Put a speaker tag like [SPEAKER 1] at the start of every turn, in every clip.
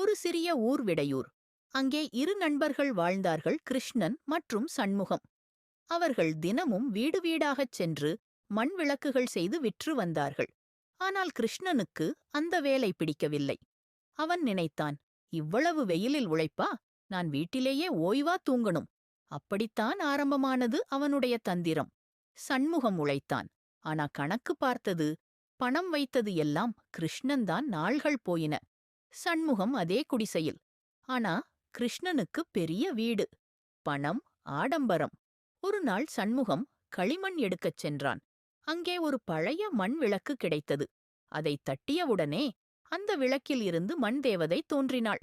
[SPEAKER 1] ஒரு சிறிய ஊர் விடையூர். அங்கே இரு நண்பர்கள் வாழ்ந்தார்கள் கிருஷ்ணன் மற்றும் சண்முகம். அவர்கள் தினமும் வீடு வீடாகச் சென்று மண் விளக்குகள் செய்து விற்று வந்தார்கள். ஆனால் கிருஷ்ணனுக்கு அந்த வேலை பிடிக்கவில்லை. அவன் நினைத்தான் இவ்வளவு வெயிலில் உழைப்பா? நான் வீட்டிலேயே ஓய்வா தூங்கணும். அப்படித்தான் ஆரம்பமானது அவனுடைய தந்திரம். சண்முகம் உழைத்தான். ஆனா கணக்கு பார்த்தது பணம் வைத்தது எல்லாம் கிருஷ்ணன்தான் நாள்கள் போயின. சண்முகம் அதே குடிசையில். ஆனா கிருஷ்ணனுக்கு பெரிய வீடு. பணம் ஆடம்பரம். ஒரு நாள் சண்முகம் களிமண் எடுக்கச் சென்றான். அங்கே ஒரு பழைய மண் விளக்கு கிடைத்தது. அதை தட்டியவுடனே அந்த விளக்கில் இருந்து மண் தேவதை தோன்றினாள்.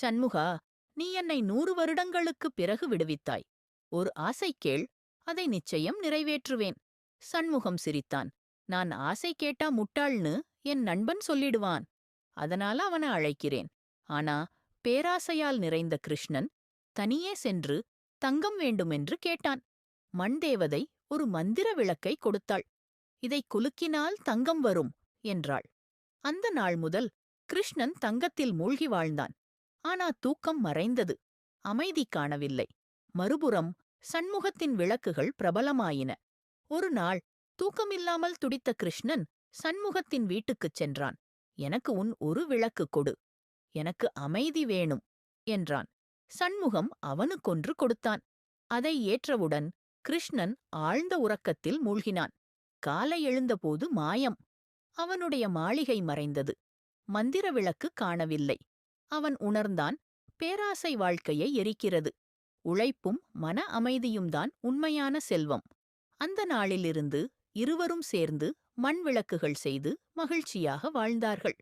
[SPEAKER 1] சண்முகா நீ என்னை நூறு வருடங்களுக்குப் பிறகு விடுவித்தாய். ஒரு ஆசை கேள் அதை நிச்சயம் நிறைவேற்றுவேன். சண்முகம் சிரித்தான். நான் ஆசை கேட்டா முட்டாள்னு என் நண்பன் சொல்லிடுவான். அதனால அவனை அழைக்கிறேன். ஆனா பேராசையால் நிறைந்த கிருஷ்ணன் தனியே சென்று தங்கம் வேண்டுமென்று கேட்டான். மண் தேவதை ஒரு மந்திர விளக்கை கொடுத்தாள். இதை குலுக்கினால் தங்கம் வரும் என்றாள். அந்த நாள் முதல் கிருஷ்ணன் தங்கத்தில் மூழ்கி வாழ்ந்தான். ஆனா தூக்கம் மறைந்தது. அமைதி காணவில்லை. மறுபுறம் சண்முகத்தின் விளக்குகள் பிரபலமாயின. ஒரு நாள் தூக்கமில்லாமல் துடித்த கிருஷ்ணன் சண்முகத்தின் வீட்டுக்குச் சென்றான். எனக்கு உன் ஒரு விளக்கு கொடு. எனக்கு அமைதி வேணும் என்றான். சண்முகம் அவனுக்கொன்று கொடுத்தான். அதை ஏற்றவுடன் கிருஷ்ணன் ஆழ்ந்த உறக்கத்தில் மூழ்கினான். காலை எழுந்தபோது மாயம். அவனுடைய மாளிகை மறைந்தது. மந்திர விளக்கு காணவில்லை. அவன் உணர்ந்தான் பேராசை வாழ்க்கையை எரிக்கிறது. உழைப்பும் மன அமைதியும்தான் உண்மையான செல்வம். அந்த நாளிலிருந்து இருவரும் சேர்ந்து மண் விளக்குகள் செய்து மகிழ்ச்சியாக வாழ்ந்தார்கள்.